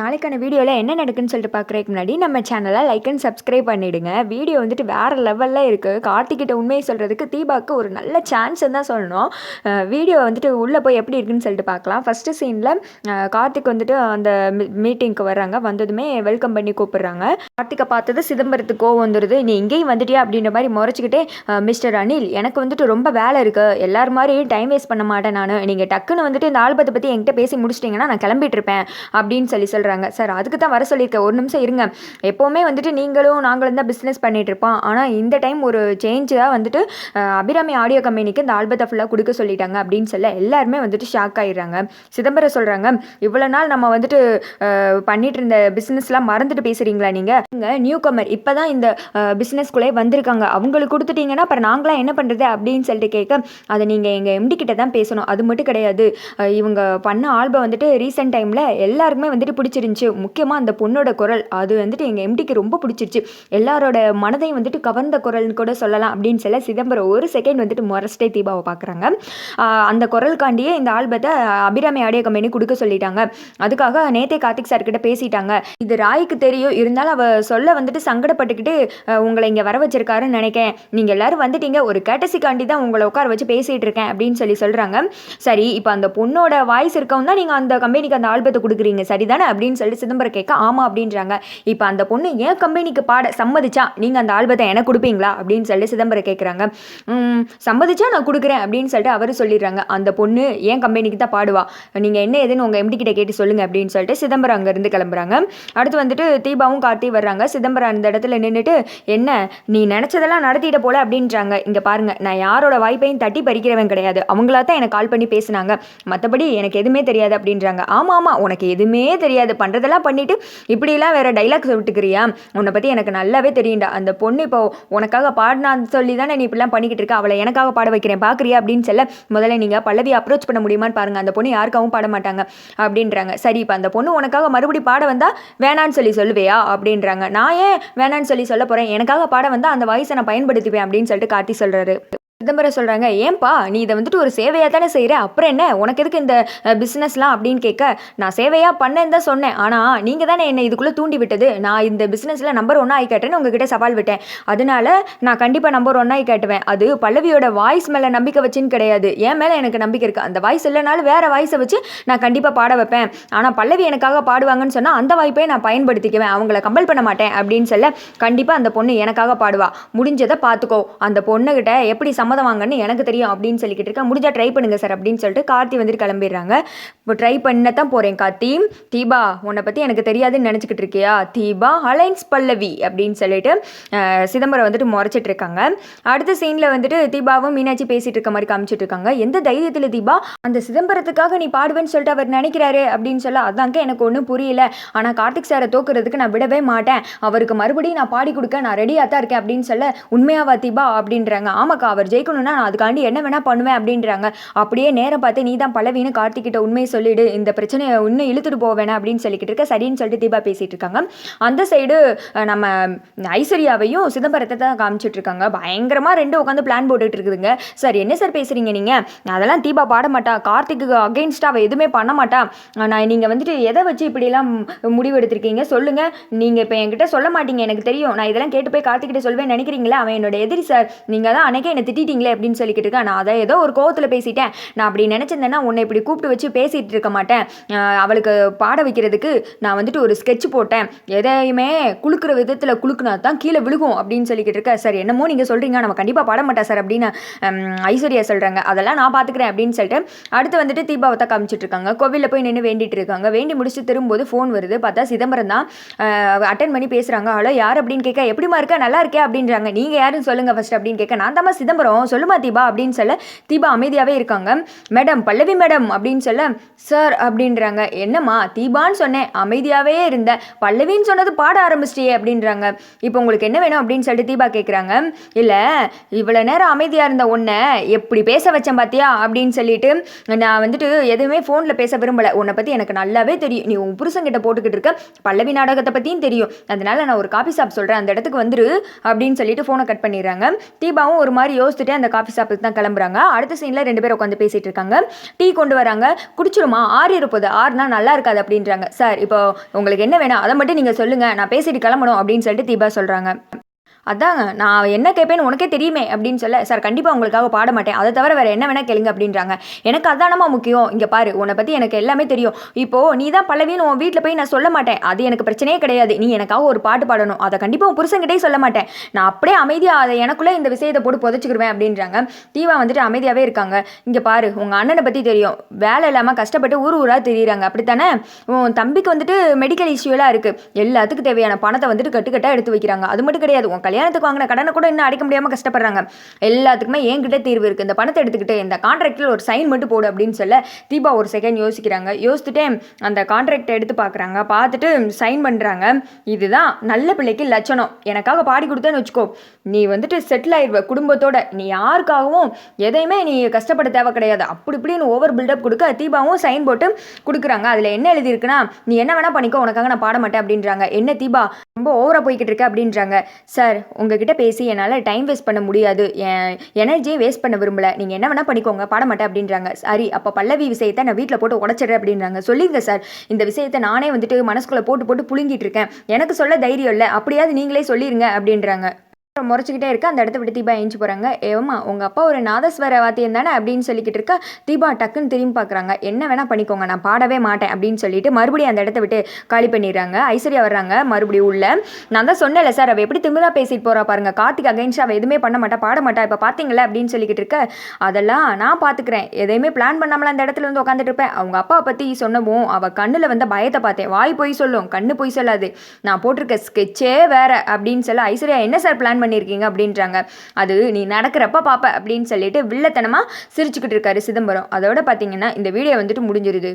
நாளைக்கான வீடியோவில் என்ன நடக்குன்னு சொல்லிட்டு பார்க்குறதுக்கு முன்னாடி நம்ம சேனலை லைக் அண்ட் சப்ஸ்கிரைப் பண்ணிவிடுங்க வீடியோ வந்துட்டு வேறு லெவலில் இருக்குது கார்த்திகிட்ட உண்மையை சொல்கிறதுக்கு தீபாவுக்கு ஒரு நல்ல சான்ஸ் தான் சொல்லணும். வீடியோ வந்துட்டு உள்ளே போய் எப்படி இருக்குன்னு சொல்லிட்டு பார்க்கலாம் ஃபஸ்ட்டு சீனில் கார்த்திக் வந்துட்டு அந்த மீட்டிங்க்கு வர்றாங்க. வந்ததுமே வெல்கம் பண்ணி கூப்பிட்றாங்க. கார்த்திகை பார்த்தது சிதம்பரத்துக்கு கோவம் வந்துடுது நீ இங்கேயும் வந்துட்டியா? அப்படின்ற மாதிரி முறைச்சிக்கிட்டே மிஸ்டர் அனில் எனக்கு வந்துட்டு ரொம்ப வேலை இருக்குது எல்லார் மாதிரியும் டைம் வேஸ்ட் பண்ண மாட்டேன் நான். நீங்கள் டக்குன்னு வந்துட்டு இந்த ஆல்பத்தை பற்றி என்கிட்ட பேசி முடிச்சிட்டிங்கன்னா நான் கிளம்பிட்டு இருப்பேன். அப்படின்னு சொல்லி சொல்கிறாங்க சார் அதுக்கு தான் வர சொல்லியிருக்கேன். ஒரு நிமிஷம் இருங்க. எப்போவுமே வந்துட்டு நீங்களும் நாங்களும் தான் பிஸ்னஸ் பண்ணிட்டு இருப்போம். ஆனால் இந்த டைம் ஒரு சேஞ்சாக வந்துட்டு அபிராமி ஆடியோ கம்பெனிக்கு இந்த ஆல்பத்தை ஃபுல்லாக கொடுக்க சொல்லிட்டாங்க அப்படின்னு சொல்ல எல்லாருமே வந்துட்டு ஷாக் ஆயிடுறாங்க. சிதம்பரம் சொல்கிறாங்க இவ்வளோ நாள் நம்ம வந்துட்டு பண்ணிட்டு இருந்த பிஸ்னஸ்லாம் மறந்துட்டு பேசுகிறீங்களா நீங்கள் நீங்கள் நியூ கமர் இப்போ தான் இந்த பிஸ்னஸ்குள்ளே வந்திருக்காங்க. அவங்களுக்கு கொடுத்துட்டீங்கன்னா அப்புறம் நாங்களாம் என்ன பண்ணுறது அப்படின்னு சொல்லிட்டு கேட்க அதை நீங்கள் எங்கள் எம்டி கிட்ட தான் பேசணும். அது மட்டும் கிடையாது. இவங்க பண்ண ஆல்பம் வந்துட்டு ரீசெண்ட் டைமில் எல்லாருக்குமே வந்துட்டு பிடிச்சிருந்துச்சி. முக்கியமாக அந்த பொண்ணோட குரல். அது வந்துட்டு எங்கள் எம்டிக்கு ரொம்ப பிடிச்சிருச்சு. எல்லாரோட மனதையும் வந்துட்டு கவர்ந்த குரல்னு கூட சொல்லலாம் அப்படின்னு சொல்ல சிதம்பரம் ஒரு செகண்ட் வந்துட்டு மொரஸ்டே தீபாவை பார்க்குறாங்க. அந்த குரலுக்காண்டியே இந்த ஆல்பத்தை அபிராமி ஆடியோ கம்பெனி கொடுக்க சொல்லிட்டாங்க. அதுக்காக நேத்தே கார்த்திக் சார் கிட்ட பேசிட்டாங்க. இது ராய்க்கு தெரியும். இருந்தாலும் அவ சொல்ல வந்துட்டு சங்கடப்பட்டுக்கிட்டு உங்களை இங்கே வர வச்சிருக்காருன்னு நினைக்கேன். நீங்கள் எல்லாரும் வந்துட்டீங்க. ஒரு கேட்டசிக்காண்டி தான் உங்களை உட்கார வச்சு பேசிகிட்டு இருக்கேன் அப்படின்னு சொல்லி சொல்கிறாங்க சரி இப்போ அந்த பொண்ணோட வாய்ஸ் இருக்கவும் தான் நீங்கள் அந்த கம்பெனிக்கு அந்த ஆல்பத்தை கொடுக்குறீங்க. சரிதானே? அப்படின்னு சொல்லிட்டு சிதம்பரம் கேட்க ஆமாம் அப்படின்றாங்க. இப்போ அந்த பொண்ணு ஏன் கம்பெனிக்கு பாட சம்மதிச்சா? நீங்கள் அந்த ஆல்பத்தை எனக்கு கொடுப்பீங்களா? அப்படின்னு சொல்லிட்டு சிதம்பரம் கேட்குறாங்க. சம்மதிச்சா நான் கொடுக்குறேன் அப்படின்னு சொல்லிட்டு அவர் சொல்லிடுறாங்க. அந்த பொண்ணு ஏன் கம்பெனிக்கு தான் பாடுவா? நீங்கள் என்ன ஏதுன்னு உங்கள் எம்டி கிட்ட கேட்டு சொல்லுங்க அப்படின்னு சொல்லிட்டு சிதம்பரம் அங்கேருந்து கிளம்புறாங்க. அடுத்து வந்துட்டு தீபாவும் கார்த்தி வர்றாங்க. சிதம்பரம் அந்த இடத்துல நின்றுட்டு என்ன நீ நினச்சதெல்லாம் நடத்திட்ட போல அப்படின்றாங்க. இங்கே பாருங்கள் நான் யாரோட வாய்ப்பையும் தட்டி பறிக்கிறவன் கிடையாது. அவங்களா தான் எனக்கு கால் பண்ணி பேசுனாங்க. மற்றபடி எனக்கு எதுவுமே தெரியாது அப்படின்றாங்க. ஆமாம் ஆமாம் உனக்கு எதுவுமே தெரியாது. பண்ணுறதெல்லாம் பண்ணிவிட்டு இப்படிலாம் வேற டைலாக்ஸ் விட்டுக்கிறியா உன்னை பற்றி எனக்கு நல்லாவே தெரியும்டா. அந்த பொண்ணு இப்போ உனக்காக பாடினான்னு சொல்லி தானே நீ இப்படிலாம் பண்ணிக்கிட்டு இருக்க. அவளை எனக்காக பாட வைக்கிறேன். பார்க்குறியா அப்படின்னு சொல்ல முதல்ல நீங்கள் பல்லவி அப்ரோச் பண்ண முடியுமான்னு பாருங்கள் அந்த பொண்ணு யாருக்காகவும் பாட மாட்டாங்க அப்படின்றாங்க. சரி இப்போ அந்த பொண்ணு உனக்காக மறுபடியும் பாட வந்தால் வேணான்னு சொல்லி சொல்லுவியா? அப்படின்றாங்க. நான் ஏன் வேணான்னு சொல்லி சொல்ல போகிறேன் எனக்காக பாட வந்தால் அந்த வாய்ஸை நான் பயன்படுத்திப்பேன் அப்படின்னு சொல்லிட்டு கார்த்தி சொல்கிறாரு சிதம்பரம் சொல்கிறாங்க ஏன்பா நீ இதை வந்துட்டு ஒரு சேவையாக தானே செய்கிற அப்புறம் என்ன? உனக்கு எதுக்கு இந்த பிஸ்னஸ்லாம் அப்படின்னு கேட்க நான் சேவையாக பண்ணேன்னு தான் சொன்னேன். ஆனால் நீங்கள் தானே என்னை இதுக்குள்ளே தூண்டி விட்டது. நான் இந்த பிஸ்னஸில் நம்பர் ஒன்றா ஆகி காட்டுறேன்னு உங்ககிட்ட சவால் விட்டேன். அதனால நான் கண்டிப்பாக நம்பர் ஒன்றா ஆகி காட்டுவேன். அது பல்லவியோட வாய்ஸ் மேலே நம்பிக்கை வச்சுன்னு கிடையாது. என் மேலே எனக்கு நம்பிக்கை இருக்குது அந்த வாய்ஸ் இல்லைனாலும் வேறு வாய்ஸை வச்சு நான் கண்டிப்பாக பாட வைப்பேன். ஆனால் பல்லவி எனக்காக பாடுவாங்கன்னு சொன்னால் அந்த வாய்ப்பை நான் பயன்படுத்திக்குவேன். அவங்கள கம்பல் பண்ண மாட்டேன். அப்படின்னு சொல்ல கண்டிப்பாக அந்த பொண்ணு எனக்காக பாடுவா. முடிஞ்சதை பார்த்துக்கோ அந்த பொண்ணுகிட்ட எப்படி சம்மதம் வாங்கன்னு எனக்கு தெரியும் அப்படின்னு சொல்லிக்கிட்டு இருக்கேன் முடிஞ்சா ட்ரை பண்ணுங்க சார் அப்படின்னு சொல்லிட்டு கார்த்தி வந்துட்டு கிளம்பிடுறாங்க. இப்போ ட்ரை பண்ண தான் போகிறேன் கார்த்தி. தீபா உன்னை பற்றி எனக்கு தெரியாதுன்னு நினச்சிக்கிட்டு இருக்கியா? தீபா அலைன்ஸ் பல்லவி அப்படின்னு சொல்லிட்டு சிதம்பரம் வந்துட்டு முறைச்சிட்டு இருக்காங்க. அடுத்த சீனில் வந்துட்டு தீபாவும் மீனாட்சி பேசிட்டு இருக்க மாதிரி காமிச்சிட்டு இருக்காங்க. எந்த தைரியத்தில் தீபா அந்த சிதம்பரத்துக்காக நீ பாடுவேன்னு சொல்லிட்டு அவர் நினைக்கிறாரு அப்படின்னு சொல்ல அதாங்க எனக்கு ஒன்றும் புரியல. ஆனால் கார்த்திக் சாரை தோக்குறதுக்கு நான் விடவே மாட்டேன். அவருக்கு மறுபடியும் நான் பாடி கொடுக்க நான் ரெடியாக தான் இருக்கேன் அப்படின்னு சொல்ல உண்மையாவா தீபா? அப்படின்றாங்க. ஆமாக்கா அவர் ஜெயிக்கணும்னா நான் அதுக்காண்டி என்ன வேணால் பண்ணுவேன் அப்படின்றாங்க. அப்படியே நேரம் பார்த்து நீ தான் பல்லவின்னு கார்த்திகிட்ட உண்மையை சொல்லிடு இந்த பிரச்சனையை இன்னும் இழுத்துட்டு போக வேணாம் அப்படின்னு சொல்லிக்கிட்டு இருக்க சரின்னு சொல்லிட்டு தீபா பேசிட்டு இருக்காங்க. அந்த சைடு நம்ம ஐஸ்வர்யாவையும் சிதம்பரத்தை தான் காமிச்சிட்டு இருக்காங்க. பயங்கரமாக ரெண்டு உட்காந்து பிளான் போட்டுட்டு இருக்குதுங்க. சார் என்ன சார் பேசுகிறீங்க நீங்கள் அதெல்லாம் தீபா பாட மாட்டா. கார்த்திக்கு அகெயின்ஸ்டாக அவள் எதுவுமே பண்ண மாட்டா. நான் நீங்கள் வந்துட்டு எதை வச்சு இப்படிலாம் முடிவு எடுத்திருக்கீங்க? சொல்லுங்கள் நீங்கள் இப்போ என்கிட்ட சொல்ல மாட்டீங்க எனக்கு தெரியும். நான் இதெல்லாம் கேட்டு போய் கார்த்திகிட்ட சொல்வேன் நினைக்கிறீங்களா? அவன் என்னோட எதிரி சார். நீங்கள் தான் அன்னைக்கே என்னை திட்டிட்டீங்களே அப்படின்னு சொல்லிக்கிட்டு இருக்கேன் நான் அதை ஏதோ ஒரு கோவத்தில் பேசிட்டேன். நான் அப்படி நினச்சிருந்தேன்னா உன்னை இப்படி கூப்பிட்டு வச்சு பேசிகிட்டு இருக்க மாட்டேன் அவளுக்கு பாட வைக்கிறதுக்கு நான் வந்துட்டு ஒரு ஸ்கெட்ச் போட்டேன். எதையுமே குலுக்கிற விதத்தில் குலுக்குனா தான் கீழே விழுகும் அப்படின்னு சொல்லிக்கிட்டு இருக்க சார் என்னமோ நீங்கள் சொல்கிறீங்க நம்ம கண்டிப்பாக பாட மாட்டேன் சார் அப்படின்னு ஐஸ்வர்யா சொல்கிறாங்க அதெல்லாம் நான் பார்த்துக்கிறேன் அப்படின்னு சொல்லிட்டு அடுத்து வந்துட்டு தீபாவை தான் காமிச்சிட்டு இருக்காங்க கோவிலில் போய் நின்று வேண்டிட்டு இருக்காங்க வேண்டி முடிச்சு திரும்பும்போது ஃபோன் வருது. பார்த்தா சிதம்பரம் தான் அட்டன் பண்ணி பேசுகிறாங்க ஹலோ யார்? அப்படின்னு கேட்க எப்படிமா இருக்கா? நல்லா இருக்கே அப்படின்றாங்க. நீங்கள் யாருன்னு சொல்லுங்கள் ஃபர்ஸ்ட் அப்படின்னு கேட்க நான் தாம்மா சிதம்பரம். சொல்லுமா தீபா அப்படின்னு சொல்ல தீபா அமைதியாகவே இருக்காங்க. மேடம் பல்லவி மேடம் அப்படின்னு சொல்ல சார் அப்படின்றாங்க. என்னம்மா தீபான்னு சொன்னேன். அமைதியாகவே இருந்தேன் பல்லவின்னு சொன்னது பாட ஆரம்பிச்சிட்டியே அப்படின்றாங்க. இப்போ உங்களுக்கு என்ன வேணும் அப்படின்னு சொல்லிட்டு தீபா கேட்குறாங்க இல்லை இவ்வளோ நேரம் அமைதியாக இருந்த உன்னை எப்படி பேச வச்சேன் பார்த்தியா அப்படின்னு சொல்லிட்டு நான் வந்துட்டு எதுவுமே ஃபோனில் பேச விரும்பலை. உன்னை பற்றி எனக்கு நல்லாவே தெரியும். நீ உன் புருஷங்கிட்ட போட்டுக்கிட்டு இருக்க. பல்லவி நாடகத்தை பற்றியும் தெரியும். அதனால நான் ஒரு காஃபி ஷாப் சொல்கிறேன் அந்த இடத்துக்கு வந்துரு அப்படின்னு சொல்லிட்டு ஃபோனை கட் பண்ணிடுறாங்க. தீபாவும் ஒரு மாதிரி யோசிச்சுட்டு அந்த காஃபி ஷாப்புக்கு தான் கிளம்புறாங்க. அடுத்த சீனில் ரெண்டு பேரும் உட்காந்து பேசிகிட்டு இருக்காங்க. டீ கொண்டு வராங்க. குடிச்சு புளிச்சிருமா ஆறு இருப்பது. ஆறுனா நல்லா இருக்காது அப்படின்றாங்க. சார் இப்போ உங்களுக்கு என்ன வேணும்? அதை மட்டும் நீங்கள் சொல்லுங்கள் நான் பேசிட்டு கிளம்பணும் அப்படின்னு சொல்லிட்டு தீபா சொல்கிறாங்க அதாங்க நான் என்ன கேட்பேன்னு உனக்கே தெரியுமே அப்படின்னு சொல்ல சார் கண்டிப்பாக உங்களுக்காக பாட மாட்டேன். அதை தவிர வேறு என்ன வேணால் கேளுங்க அப்படின்றாங்க. எனக்கு அதானமா முக்கியம். இங்கே பாரு உன்னை பற்றி எனக்கு எல்லாமே தெரியும். இப்போது நீ தான் பல்லவின்னு உன் வீட்டில் போய் நான் சொல்ல மாட்டேன். அது எனக்கு பிரச்சனையே கிடையாது. நீ எனக்காக ஒரு பாட்டு பாடணும். அதை கண்டிப்பாக உன் புருஷங்கிட்டே சொல்ல மாட்டேன். நான் அப்படியே அமைதியாக அதை எனக்குள்ளே இந்த விஷயத்தை போட்டு புதைச்சிக்கிடுவேன் அப்படின்றாங்க. தீவா வந்துட்டு அமைதியாகவே இருக்காங்க. இங்கே பாரு உங்கள் அண்ணனை பற்றி தெரியும். வேலை இல்லாமல் கஷ்டப்பட்டு ஊர் ஊராக தெரியுறாங்க. அப்படித்தானே? உன் தம்பிக்கு வந்துட்டு மெடிக்கல் இஷ்யூலாம் இருக்குது எல்லாத்துக்கும் தேவையான பணத்தை வந்துட்டு கட்டுக்கட்டாக எடுத்து வைக்கிறாங்க. அது மட்டும் கிடையாது. உன் கல்யாணத்துக்கு வாங்கின கடனை கூட இன்னும் அடைக்க முடியாமல் கஷ்டப்படுறாங்க. எல்லாத்துக்குமே என்கிட்ட தீர்வு இருக்குது இந்த பணத்தை எடுத்துக்கிட்டு இந்த கான்ட்ராக்டில் ஒரு சைன் மட்டும் போடு அப்படின்னு சொல்ல தீபா ஒரு செகண்ட் யோசிக்கிறாங்க. யோசிச்சுட்டே அந்த கான்ட்ராக்டை எடுத்து பார்க்குறாங்க பார்த்துட்டு சைன் பண்ணுறாங்க இதுதான் நல்ல பிள்ளைக்கு லட்சணம். எனக்காக பாடி கொடுத்தேன்னு வச்சுக்கோ. நீ வந்துட்டு செட்டில் ஆயிடுவ குடும்பத்தோட. நீ யாருக்காகவும் எதையுமே நீ கஷ்டப்பட தேவை கிடையாது. அப்படி இப்படின்னு ஓவர் பில்டப் கொடுக்க தீபாவும் சைன் போட்டு கொடுக்குறாங்க. அதில் என்ன எழுதியிருக்குன்னா நீ என்ன வேணால் பண்ணிக்கோ. உனக்காக நான் பாட மாட்டேன் அப்படின்றாங்க. என்ன தீபா? ரொம்ப ஓவராக போய்கிட்டு இருக்க அப்படின்றாங்க. சார் உங்ககிட்ட பேசி என்னால் டைம் வேஸ்ட் பண்ண முடியாது. என் எனர்ஜியை வேஸ்ட் பண்ண விரும்பல. நீங்கள் என்ன வேணால் பண்ணிக்கோங்க பாட மாட்டேன் அப்படின்றாங்க. சரி அப்போ பல்லவி விஷயத்தை நான் வீட்டில் போட்டு உடச்சிடுறேன் அப்படின்றாங்க. சொல்லிங்க சார் இந்த விஷயத்தை நானே வந்துட்டு மனசுக்குள்ளே போட்டு போட்டு புழுங்கிட்டு இருக்கேன். எனக்கு சொல்ல தைரியம் இல்லை. அப்படியாவது நீங்களே சொல்லிடுங்க அப்படின்றாங்க. முறைச்சிக்கிட்டே இருக்க. அந்த இடத்த விட்டு தீபா எழுந்து போகிறாங்க ஏமா உங்கள் அப்பா ஒரு நாதஸ்வர வாத்தியம் தானே அப்படின்னு சொல்லிக்கிட்டு இருக்கா. தீபா டக்குன்னு திரும்பி பார்க்குறாங்க என்ன வேணால் பண்ணிக்கோங்க நான் பாடவே மாட்டேன் அப்படின்னு சொல்லிட்டு மறுபடியும் அந்த இடத்த விட்டு காலி பண்ணிடுறாங்க. ஐஸ்வர்யா வர்றாங்க. மறுபடியும் உள்ள நான் தான் சொன்னேன்ல சார் அவள் எப்படி திமிரா பேசிட்டு போகிறா பாருங்க. கார்த்திக் அகைன்ஸ்ட் அவள் எதுவுமே பண்ண மாட்டா பாட மாட்டா. இப்போ பார்த்தீங்களா அப்படின்னு சொல்லிக்கிட்டு இருக்க. அதெல்லாம் நான் பார்த்துக்கிறேன் எதையுமே பிளான் பண்ணாமல் அந்த இடத்துல வந்து உட்காந்துட்டு இருப்பேன். அவங்க அப்பா பற்றி சொன்னவும் அவள் கண்ணில் வந்த பயத்தை பார்த்தேன். வாய் போய் சொல்லும் கண்ணு போய் சொல்லாது. நான் போட்டிருக்க ஸ்கெட்சே வேற அப்படின்னு சொல்ல ஐஸ்வர்யா என்ன சார் பிளான் பண்ணியிருக்கீங்க அப்படின்றாங்க. அது நீ நடக்கிறப்ப பாப்ப அப்படின்னு சொல்லிட்டு வில்லத்தனமாக சிரிச்சுக்கிட்டு இருக்காரு சிதம்பரம். அதோட பார்த்தீங்கன்னா இந்த வீடியோ வந்துட்டு முடிஞ்சிருது.